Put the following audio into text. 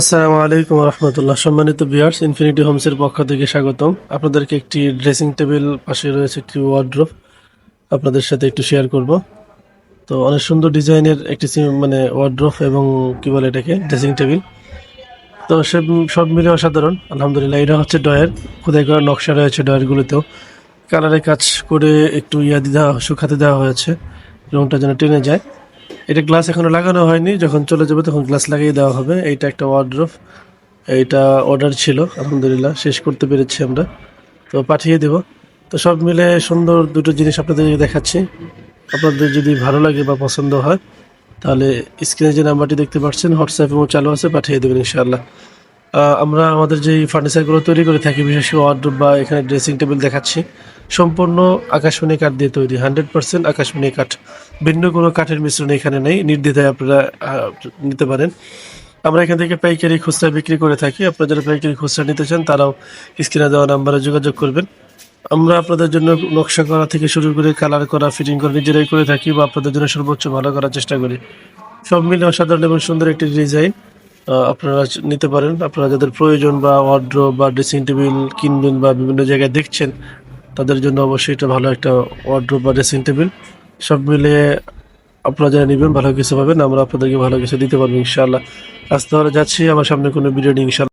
আসসালামু আলাইকুম রহমতুল্লাহ। সম্মানিত বিয়ার্স ইনফিনিটি হোমসের পক্ষ থেকে স্বাগতম। আপনাদেরকে একটি ড্রেসিং টেবিল, পাশে রয়েছে একটি ওয়ার্ড্রোপ আপনাদের সাথে একটু শেয়ার করব। তো অনেক সুন্দর ডিজাইনের একটি মানে ওয়ার্ড্রোপ এবং কি বলে এটাকে ড্রেসিং টেবিল তো সে সব মিলে অসাধারণ। আলহামদুলিল্লাহ, এটা হচ্ছে ডয়ের খোদাই করা নকশা রয়েছে ডয়েরগুলোতেও কালারে কাজ করে একটু ইয়া দেওয়া শুকাতে দেওয়া হয়েছে। রংটা যেন টেনে যায়। এটা গ্লাস এখনও লাগানো হয়নি। যখন চলে যাবে তখন গ্লাস লাগিয়ে দেওয়া হবে। এইটা একটা ওয়ার্ড্রোপ এইটা অর্ডার ছিল, আলহামদুলিল্লাহ। শেষ করতে পেরেছি আমরা। তো পাঠিয়ে দেব। তো সব মিলে সুন্দর দুটো জিনিস আপনাদের দেখাচ্ছি। আপনাদের যদি ভালো লাগে বা পছন্দ হয়, তাহলে স্ক্রিনে যে নাম্বারটি দেখতে পাচ্ছেন হোয়াটসঅ্যাপ এবং চালু আছে, পাঠিয়ে দেবেন ইনশাআল্লাহ। আমরা আমাদের যেই ফার্নিচারগুলো তৈরি করে থাকি, বিশেষ করে ওয়ার্ড্রোপ বা এখানে ড্রেসিং টেবিল দেখাচ্ছি সম্পূর্ণ আকাশমণি কাঠ দিয়ে তৈরি হান্ড্রেড পার্সেন্ট আকাশমণি কাঠ। ভিন্ন কোনো কাঠের মিশ্রণ এখানে নেই, নির্দ্বিধায় আপনারা নিতে পারেন। আমরা এখান থেকে পাইকারি খুচরা বিক্রি করে থাকি। আপনারা যারা পাইকারি খুচরা নিতে চান, তারাও স্ক্রিনে দেওয়া নাম্বারে যোগাযোগ করবেন। আমরা আপনাদের জন্য নকশা করা থেকে শুরু করে কালার করা ফিটিং করা, নিজেরাই করে থাকি বা আপনাদের জন্য সর্বোচ্চ ভালো করার চেষ্টা করি। সব মিলে অসাধারণ এবং সুন্দর একটি ডিজাইন আপনারা নিতে পারেন। আপনারা যাদের প্রয়োজন বা ওয়ার্ড্রো বা ড্রেসিং টেবিল কিনবেন বা বিভিন্ন জায়গায় দেখছেন তাদের জন্য অবশ্যই এটা ভালো একটা ওয়ার্ড্রোপ বা ড্রেসিং টেবিল সব মিলিয়ে আপনারা যারা নেবেন, ভালো কিছু পাবেন, আমরা আপনাদেরকে ভালো কিছু দিতে পারব, ইনশাআল্লাহ। আজ তাহলে যাচ্ছি, আমার সামনে কোনো বিরিয়ানি ইনশাল্লাহ